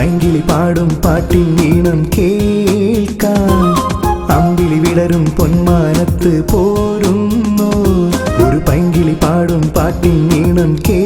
பங்கிலி பாடும் பாட்டின் ஈனம் கேட்கான் அம்பிலி விடரும் பொன்மானத்து போரும் ஒரு பங்கிலி பாடும் பாட்டின் ஈனம் கே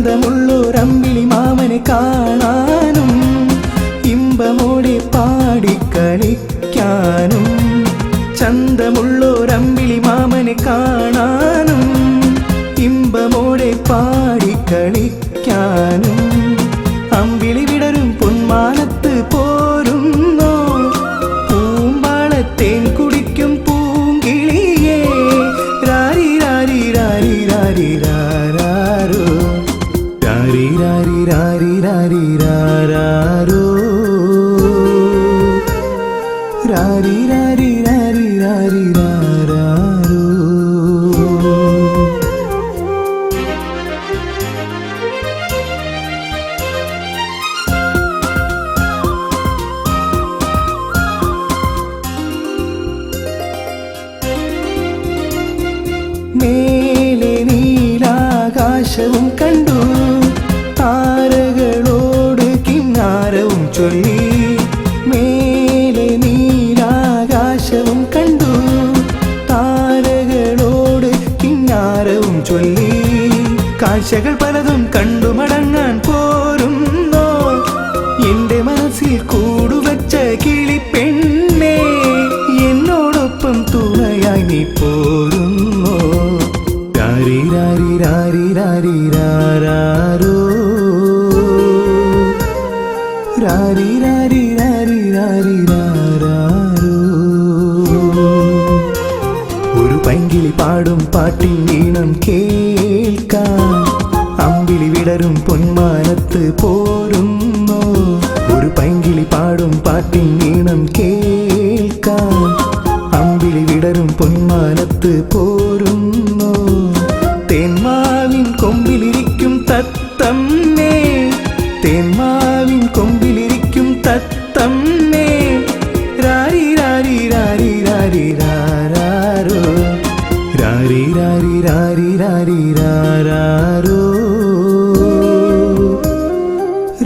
ചന്തമുള്ളൊരമ്പിളി മാമനെ കാണാനും ഇമ്പമോടെ പാടിക്കളിക്കാനും ചന്തമുള്ളൊരമ്പിളി മാമനെ കാണാനും രാരി രാരി രാരി രാരി രാരാരോ രാരി രാരി രാരി രാരി രാരാരോ മേലെ നീലാകാശവും കണ്ടു. താരകളോട് കിന്നാരവും ചൊല്ലി. മേലെ നീലാകാശവും കണ്ടു. താരകളോട് കിന്നാരവും ചൊല്ലി. കാഴ്ചകൾ പലതും കണ്ടു. ஒரு பங்கிலி பாடும் பாட்டின் ஈனம் கேட்கா அம்பிலி விடரும் பொன்மானத்து போரும் ஒரு பங்கிலி பாடும் பாட்டின் ஈனம் கேட்கா அம்பிலி விடரும் பொன்மானத்து போ